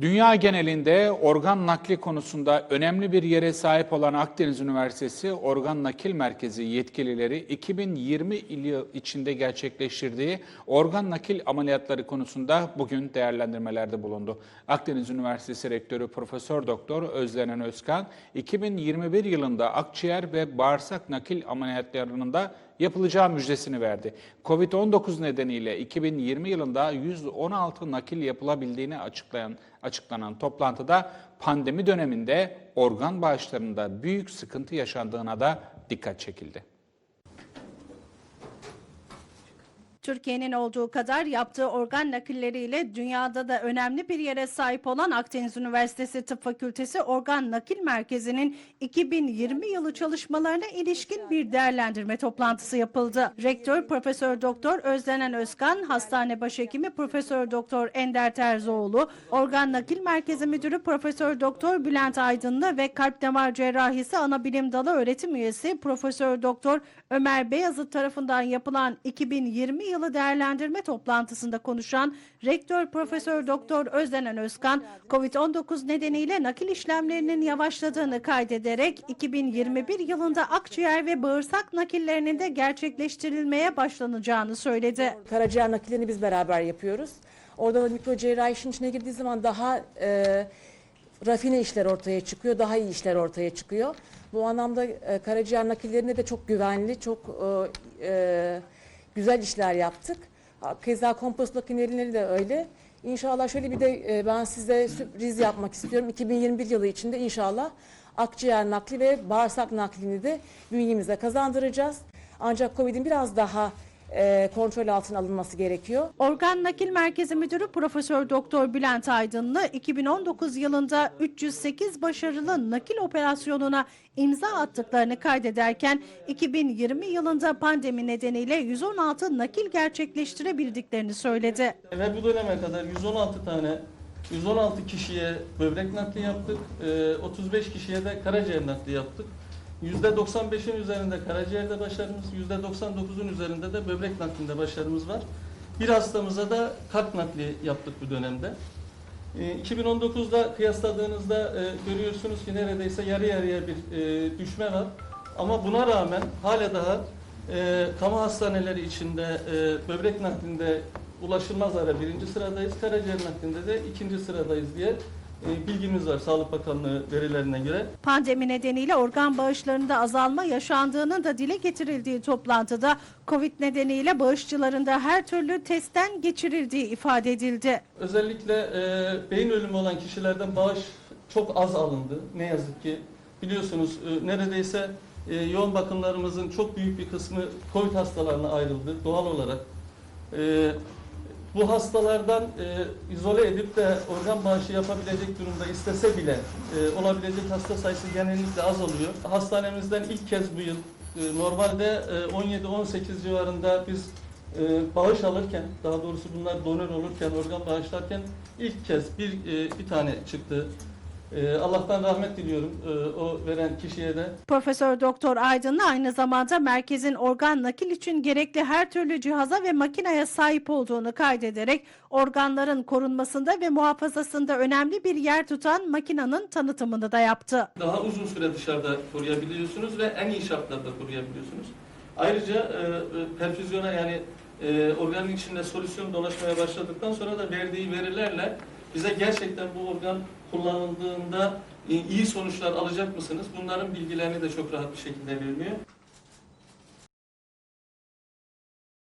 Dünya genelinde organ nakli konusunda önemli bir yere sahip olan Akdeniz Üniversitesi Organ Nakil Merkezi yetkilileri 2020 yılı içinde gerçekleştirdiği organ nakil ameliyatları konusunda bugün değerlendirmelerde bulundu. Akdeniz Üniversitesi Rektörü Profesör Doktor Özlenen Özkan 2021 yılında akciğer ve bağırsak nakil ameliyatlarının da yapılacağı müjdesini verdi. Covid-19 nedeniyle 2020 yılında 116 nakil yapılabildiğini açıklayan açıklanan toplantıda pandemi döneminde organ bağışlarında büyük sıkıntı yaşandığına da dikkat çekildi. Türkiye'nin olduğu kadar yaptığı organ nakilleriyle dünyada da önemli bir yere sahip olan Akdeniz Üniversitesi Tıp Fakültesi Organ Nakil Merkezi'nin 2020 yılı çalışmalarına ilişkin bir değerlendirme toplantısı yapıldı. Rektör Profesör Doktor Özlenen Özkan, Hastane Başhekimi Profesör Doktor Ender Terzioğlu, Organ Nakil Merkezi Müdürü Profesör Doktor Bülent Aydınlı ve Kalp Damar Cerrahisi Anabilim Dalı öğretim üyesi Profesör Doktor Ömer Beyazıt tarafından yapılan 2020 yılı değerlendirme toplantısında konuşan Rektör Profesör Doktor Özlenen Özkan, COVID-19 nedeniyle nakil işlemlerinin yavaşladığını kaydederek 2021 yılında akciğer ve bağırsak nakillerinin de gerçekleştirilmeye başlanacağını söyledi. Karaciğer nakillerini biz beraber yapıyoruz. Orada da mikro cerrahi işin içine girdiği zaman daha e, rafine işler ortaya çıkıyor, daha iyi işler ortaya çıkıyor. Bu anlamda e, karaciğer nakillerinde de çok güvenli, çok e, e, güzel işler yaptık. Keza kompost makineleri de öyle. İnşallah şöyle bir de e, ben size sürpriz yapmak istiyorum. 2021 yılı içinde inşallah akciğer nakli ve bağırsak naklini de bünyemize kazandıracağız. Ancak COVID'in biraz daha e, kontrol altına alınması gerekiyor. Organ Nakil Merkezi Müdürü Profesör Doktor Bülent Aydınlı 2019 yılında 308 başarılı nakil operasyonuna imza attıklarını kaydederken 2020 yılında pandemi nedeniyle 116 nakil gerçekleştirebildiklerini söyledi. Ve bu döneme kadar 116 tane 116 kişiye böbrek nakli yaptık. Ee, 35 kişiye de karaciğer nakli yaptık. %95'in üzerinde karaciğerde başarımız, %99'un üzerinde de böbrek naklinde başarımız var. Bir hastamıza da kalp nakli yaptık bu dönemde. Ee, 2019'da kıyasladığınızda e, görüyorsunuz ki neredeyse yarı yarıya bir e, düşme var. Ama buna rağmen hala daha e, kamu hastaneleri içinde böbrek naklinde ulaşılmaz ara birinci sıradayız, karaciğer naklinde de ikinci sıradayız diye bilgimiz var Sağlık Bakanlığı verilerine göre. Pandemi nedeniyle organ bağışlarında azalma yaşandığının da dile getirildiği toplantıda Covid nedeniyle bağışçıların da her türlü testten geçirildiği ifade edildi. Özellikle e, beyin ölümü olan kişilerden bağış çok az alındı ne yazık ki. Biliyorsunuz e, neredeyse e, yoğun bakımlarımızın çok büyük bir kısmı COVID hastalarına ayrıldı doğal olarak. E, bu hastalardan e, izole edip de organ bağışı yapabilecek durumda istese bile e, olabilecek hasta sayısı genellikle az oluyor. Hastanemizden ilk kez bu yıl e, normalde e, 17-18 civarında biz e, bağış alırken, daha doğrusu bunlar donör olurken, organ bağışlarken ilk kez bir e, bir tane çıktı. E, Allah'tan rahmet diliyorum e, o veren kişiye de. Profesör Doktor Aydınlı aynı zamanda merkezin organ nakil için gerekli her türlü cihaza ve makineye sahip olduğunu kaydederek organların korunmasında ve muhafazasında önemli bir yer tutan makinanın tanıtımını da yaptı. Daha uzun süre dışarıda koruyabiliyorsunuz ve en iyi şartlarda koruyabiliyorsunuz. Ayrıca e, e, perfüzyona yani organın içinde solüsyon dolaşmaya başladıktan sonra da verdiği verilerle bize gerçekten bu organ kullanıldığında e, iyi sonuçlar alacak mısınız? Bunların bilgilerini de çok rahat bir şekilde veriliyor.